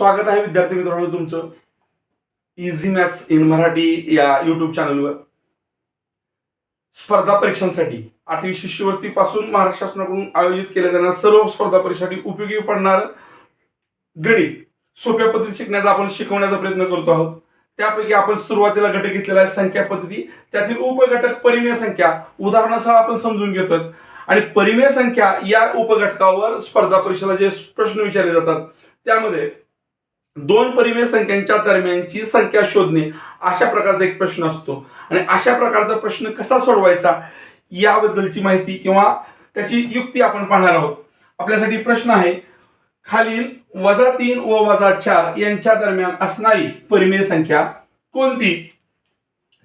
स्वागत आहे विद्यार्थी मित्रांनो तुमचं इझी मॅथ्स इन मराठी या युट्यूब चॅनलवर स्पर्धा परीक्षांसाठी आठवी शिष्यवृत्ती पासून महाराष्ट्र शासनाकडून आयोजित केल्या जाणाऱ्या सर्व स्पर्धा परीक्षेसाठी उपयोगी पडणार गणित. सोप्या पद्धतीत शिकण्याचा आपण शिकवण्याचा प्रयत्न करतो आहोत. त्यापैकी आपण सुरुवातीला घटक घेतलेला आहे संख्या पद्धती. त्यातील उपघटक परिमेय संख्या. उदाहरणासह आपण समजून घेतोय. आणि परिमेय संख्या या उपघटकावर स्पर्धा परीक्षेला जे प्रश्न विचारले जातात त्यामध्ये दोन परिमेय संख्यांच्या दरम्यानची संख्या शोधणे अशा प्रकारचा एक प्रश्न असतो. आणि अशा प्रकारचा प्रश्न कसा सोडवायचा याबद्दलची माहिती किंवा त्याची युक्ती आपण पाहणार आहोत. आपल्यासाठी प्रश्न आहे खालील वजा तीन व वजा चार यांच्या दरम्यान असणारी परिमेय संख्या कोणती?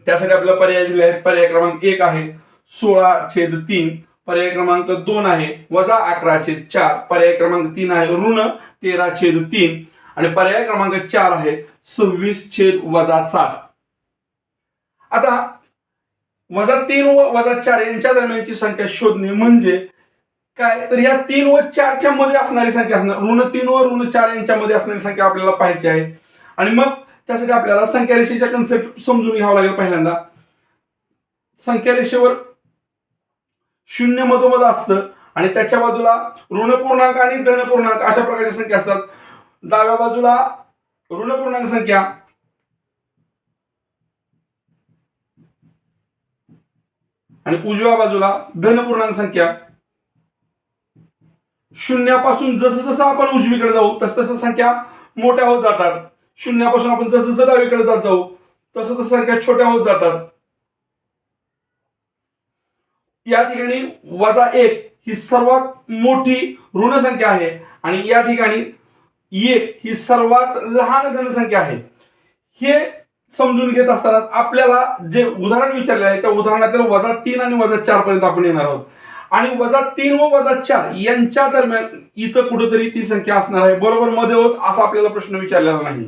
त्यासाठी आपल्याला पर्याय दिले आहेत. पर्याय क्रमांक एक आहे सोळा छेद तीन. पर्याय क्रमांक दोन आहे वजा अकरा छेद चार. पर्याय क्रमांक तीन आहे ऋण तेरा छेद तीन. आणि पर्याय क्रमांक चार आहे सव्वीस छेद वजा सात. आता वजा तीन व वजा चार यांच्या दरम्यानची संख्या शोधणे म्हणजे काय? तर या तीन व चारच्या मध्ये असणारी संख्या असणार. ऋण तीन व ऋण चार यांच्यामध्ये असणारी संख्या आपल्याला पाहायची आहे. आणि मग त्यासाठी आपल्याला संख्या रेषेच्या कन्सेप्ट समजून घ्यावा लागेल पहिल्यांदा. संख्या रेषेवर शून्य मधोमध असतं आणि त्याच्या बाजूला ऋण पूर्णांक आणि धन पूर्णांक अशा प्रकारच्या संख्या असतात. डाव्या बाजूला ऋण पूर्णांक संख्या. आणि उजव्या बाजूला धन पूर्णांक संख्या. शून्यापासून जसं जसं आपण उजवीकडे जाऊ तस तसं संख्या मोठ्या होत जातात. शून्यापासून आपण जसं जसं डावीकडे जात जाऊ तसं तसं संख्या छोट्या होत जातात. या ठिकाणी वजा एक ही सर्वात मोठी ऋण संख्या आहे. आणि या ठिकाणी एक ही सर्वात लहान धनसंख्या आहे. हे समजून घेत असताना आपल्याला जे उदाहरण विचारले आहे त्या उदाहरणातील वजा तीन आणि वजा चार पर्यंत आपण येणार आहोत. आणि वजा तीन व वजा चार यांच्या दरम्यान इथं कुठेतरी ती संख्या असणार आहे. बरोबर मध्ये होत असा आपल्याला प्रश्न विचारलेला नाही.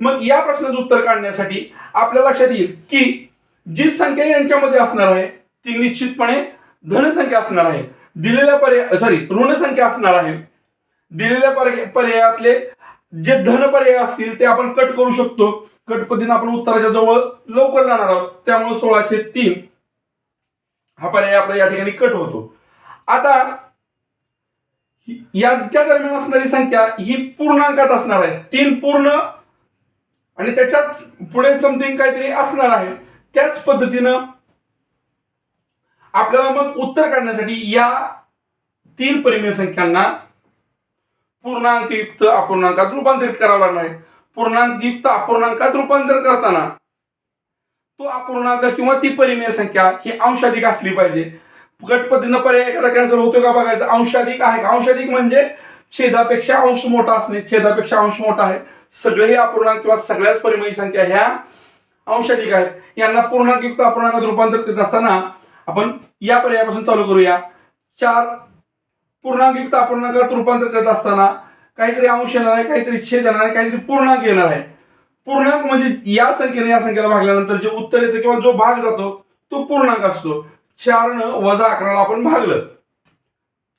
मग या प्रश्नाचं उत्तर काढण्यासाठी आपल्या लक्षात येईल की जी संख्या यांच्यामध्ये असणार आहे ती निश्चितपणे धनसंख्या असणार आहे. दिलेल्या पर्याय सॉरी ऋणसंख्या असणार आहे. दिलेल्या पर्याय पर्यायातले जे धन पर्याय असतील ते आपण कट करू शकतो. कट पद्धतीने आपण उत्तराच्या जवळ लवकर जाणार आहोत. त्यामुळे सोळाशे तीन हा पर्याय आपला या ठिकाणी कट होतो. आता यांच्या दरम्यान असणारी संख्या ही पूर्णांकात असणार आहे. तीन पूर्ण आणि त्याच्यात पुढे समथिंग काहीतरी असणार आहे. त्याच पद्धतीनं आपल्याला मग उत्तर काढण्यासाठी या तीन परिमेय संख्यांना पूर्णांकयुक्त अपूर्णांकात रूपांतरित करावा लागणार आहे. पूर्णांकयुक्त अपूर्णांकात रूपांतर करताना तो अपूर्णांक किंवा ती परिमेय संख्या ही अंशाधिक असली पाहिजे. गट पद्धतीनं पर्याय एखादा कॅन्सल होतो का बघायचं? अंशाधिक आहे का? अंशाधिक म्हणजे छेदापेक्षा अंश मोठा असणे. छेदापेक्षा अंश मोठा आहे. सगळेही अपूर्णांक किंवा सगळ्याच परिमेय संख्या ह्या अंशाधिक आहेत. यांना पूर्णांकयुक्त अपूर्णांकात रूपांतर करत असताना आपण या पर्यायापासून चालू करूया. चार पूर्णांक युक्त अपूर्णांकात रूपांतर करत असताना काहीतरी अंश येणार आहे काहीतरी छेद येणार आहे काहीतरी पूर्णांक येणार आहे. पूर्णांक म्हणजे या संख्येने या संख्येला भागल्यानंतर जे उत्तर येतं किंवा जो भाग जातो तो पूर्णांक असतो. चार न वजा अकराला आपण भागलं.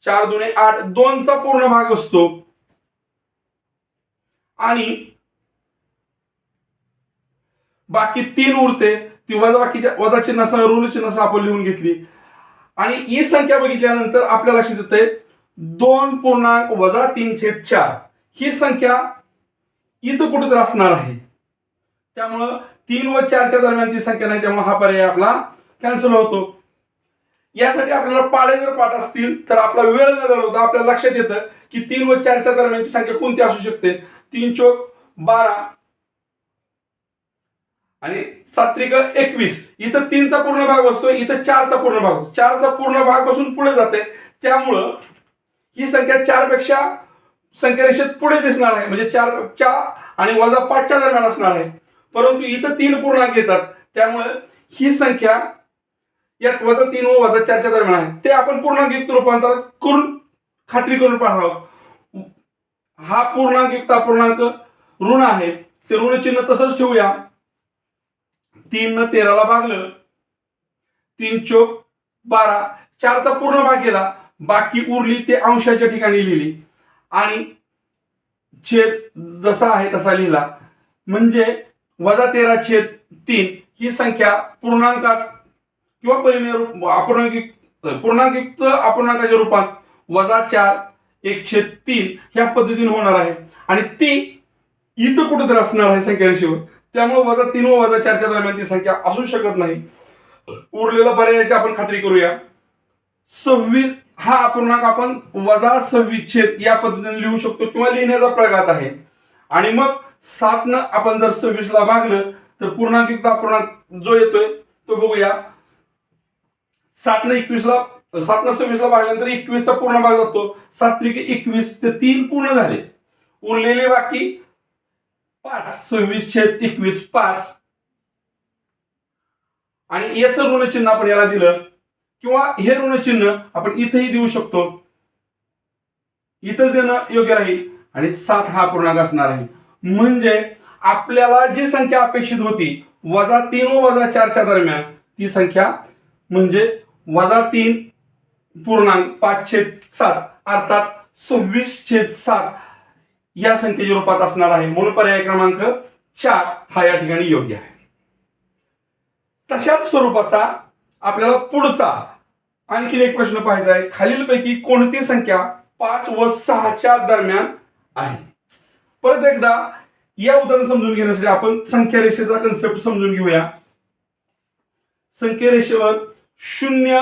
चार दुने आठ दोनचा पूर्ण भाग असतो. आणि बाकी तीन उरते ती वजा बाकीच्या वजा चिन्हासह ऋण चिन्हासह आपण लिहून घेतली. आणि ही संख्या बघितल्यानंतर आपल्या लक्षात येते दोन पूर्णांक वजा तीन छेद चार. ही संख्या इथं कुठेतरी असणार आहे. त्यामुळं तीन व चारच्या दरम्यान ती संख्या नाही त्यामुळे हा पर्याय आपला कॅन्सल होतो. यासाठी आपल्याला पाळे जर पाठ असतील तर आपला वेळ न घालवता आपल्या लक्षात येतं की तीन व चारच्या दरम्यानची संख्या कोणती असू शकते. तीन चोक बारा आणि सात्रिक एकवीस. इथं तीनचा पूर्ण भाग बसतो इथं चारचा पूर्ण भाग. चारचा पूर्ण भाग बसून पुढे जाते. त्यामुळं ही संख्या चारपेक्षा संख्या रेषेत पुढे दिसणार आहे. म्हणजे चार च्या आणि वजा पाचच्या दरम्यान असणार आहे. परंतु इथं तीन पूर्णांक येतात. त्यामुळे ही संख्या यात वजा तीन व वजा चारच्या दरम्यान आहे. ते आपण पूर्णांकयुक्त रूपांतर करून खात्री करून पाहणार आहोत. हा पूर्णांकयुक्त पूर्णांक ऋण आहे. ते ऋण चिन्ह तसंच ठेवूया. तीन न तेराला भागलं. तीन चोक बारा. चारचा पूर्ण भाग गेला. बाकी उरली ते अंशाच्या ठिकाणी लिहिली. आणि छेद जसा आहे तसा लिहिला. म्हणजे वजा तेरा छेद तीन ही संख्या पूर्णांकात किंवा परिमेय रूप अपूर्णांकित पूर्णांकित अपूर्णांकाच्या रूपात वजा चार एक छेद तीन ह्या पद्धतीने होणार आहे. आणि ती इथं कुठेतरी असणार आहे संख्या त्यामुळे वजा तीन व वजा चारच्या दरम्यान ती संख्या असू शकत नाही. उरलेला पर्यायाची आपण खात्री करूया. सव्वीस हा अपूर्णांक आपण वजा सव्वीस छेद या पद्धतीने लिहू शकतो किंवा लिहिण्याचा प्रघात आहे. आणि मग सात न आपण जर सव्वीसला भागलं तर पूर्णांकित अपूर्णांक जो येतोय तो बघूया. सात न सातनं सव्वीसला सात न भागल्यानंतर एकवीसचा पूर्ण भाग जातो. सात त्रिक एकवीस ते तीन पूर्ण झाले. उरलेले बाकी पाच सव्वीस छेद एकवीस पाच. आणि याचं ऋणचिन्ह आपण याला दिलं. किंवा हे ऋणचिन्ह आपण इथंही देऊ शकतो. इथंच देणं योग्य राहील आणि सात हा पूर्णांक असणार आहे. म्हणजे आपल्याला जी संख्या अपेक्षित होती वजा तीन व वजा चारच्या दरम्यान ती संख्या म्हणजे वजा तीन पूर्णांक पाच छेद सात अर्थात सव्वीस छेद सात या संख्येच्या रूपात असणार आहे. म्हणून पर्याय क्रमांक चार हा या ठिकाणी योग्य आहे. तशाच स्वरूपाचा आपल्याला पुढचा आणखीन एक प्रश्न पाहायचा आहे. खालीलपैकी कोणती संख्या पाच व सहाच्या दरम्यान आहे? परत एकदा या उदाहरण समजून घेण्यासाठी आपण संख्या रेषेचा कन्सेप्ट समजून घेऊया. संख्या रेषेवर शून्य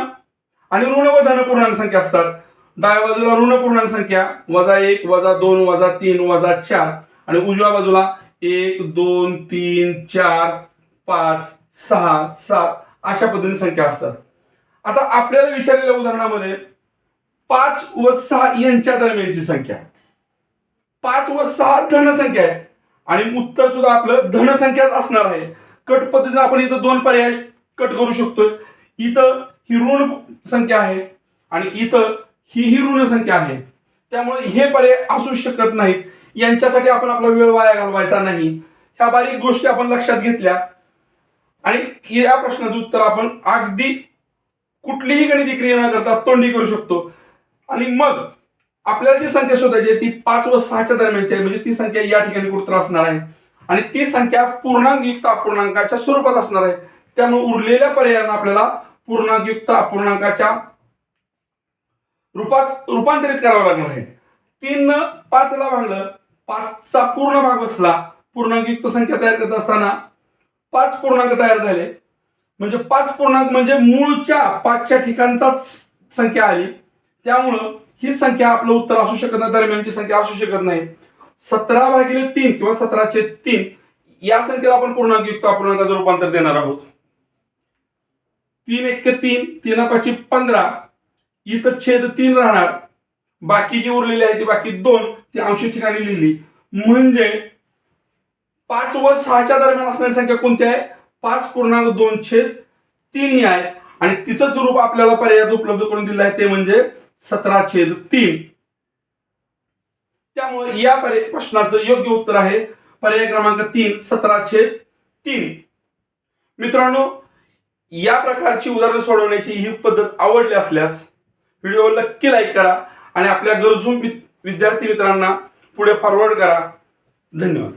आणि ऋण व धन पूर्णांक संख्या असतात. डाव्या बाजूला ऋण पूर्णांक संख्या वजा एक वजा दोन वजा तीन वजा चार आणि उजव्या बाजूला एक दोन तीन चार पाच सहा सात अशा पद्धतीने संख्या असतात. आता आपल्याला विचारलेल्या उदाहरणामध्ये पाच व सहा यांच्या दरम्यानची संख्या. पाच व सहा धनसंख्या आहे. आणि उत्तर सुद्धा आपलं धनसंख्याच असणार आहे. कट पद्धतीने आपण इथं दोन पर्याय कट करू शकतोय. इथं ही ऋण संख्या आहे आणि इथं ही ही ऋण संख्या आहे. त्यामुळे हे पर्याय असू शकत नाहीत. यांच्यासाठी आपण आपला वेळ वाया घालवायचा नाही. ह्या बारीक गोष्टी आपण लक्षात घेतल्या. आणि या प्रश्नाचं उत्तर आपण अगदी कुठलीही गणिती क्रिया न करता तोंडी करू शकतो. आणि मग आपल्याला जी संख्या शोधायची आहे ती पाच व सहाच्या दरम्यानची आहे. म्हणजे ती संख्या या ठिकाणी कुठतर असणार आहे. आणि ती संख्या पूर्णांकयुक्त अपूर्णांकाच्या स्वरूपात असणार आहे. त्यामुळे उरलेल्या पर्यायांना आपल्याला पूर्णांकयुक्त अपूर्णांकाच्या रूपात रूपांतरित करावं लागणार आहे. तीन पाचला भागलं पाचचा पूर्ण भाग बसला पूर्णांकयुक्त संख्या तयार करत असताना पाच पूर्णांक तयार झाले. म्हणजे पाच पूर्णांक म्हणजे मूळच्या पाचच्या ठिकाणचाच संख्या आली. त्यामुळं ही संख्या आपलं उत्तर असू शकत नाही दरम्यानची संख्या असू शकत नाही. सतरा भागिले तीन किंवा सतराचे तीन या संख्येला आपण पूर्णांकयुक्त अपूर्णांकाचं रूपांतर देणार आहोत. तीन एक तीन तीन पाचशे पंधरा इथं छेद तीन राहणार. बाकी जी उरलेली आहे ती बाकी दोन ती अंशी ठिकाणी लिहिली. म्हणजे पाच व सहाच्या दरम्यान असणारी संख्या कोणती आहे? पाच पूर्णांक दोन छेद तीन ही आहे. आणि तिचंच रूप आपल्याला पर्यायात उपलब्ध करून दिलं आहे ते म्हणजे सतरा छेद तीन. त्यामुळे या पर्याय प्रश्नाचं योग्य उत्तर आहे. पर्याय क्रमांक तीन सतरा छेद तीन. मित्रांनो या प्रकारची उदाहरणं सोडवण्याची ही पद्धत आवडली असल्यास व्हिडिओ नक्की लाईक करा आणि आपल्या गरजू विद्यार्थी मित्रांना पुढे फॉरवर्ड करा. धन्यवाद.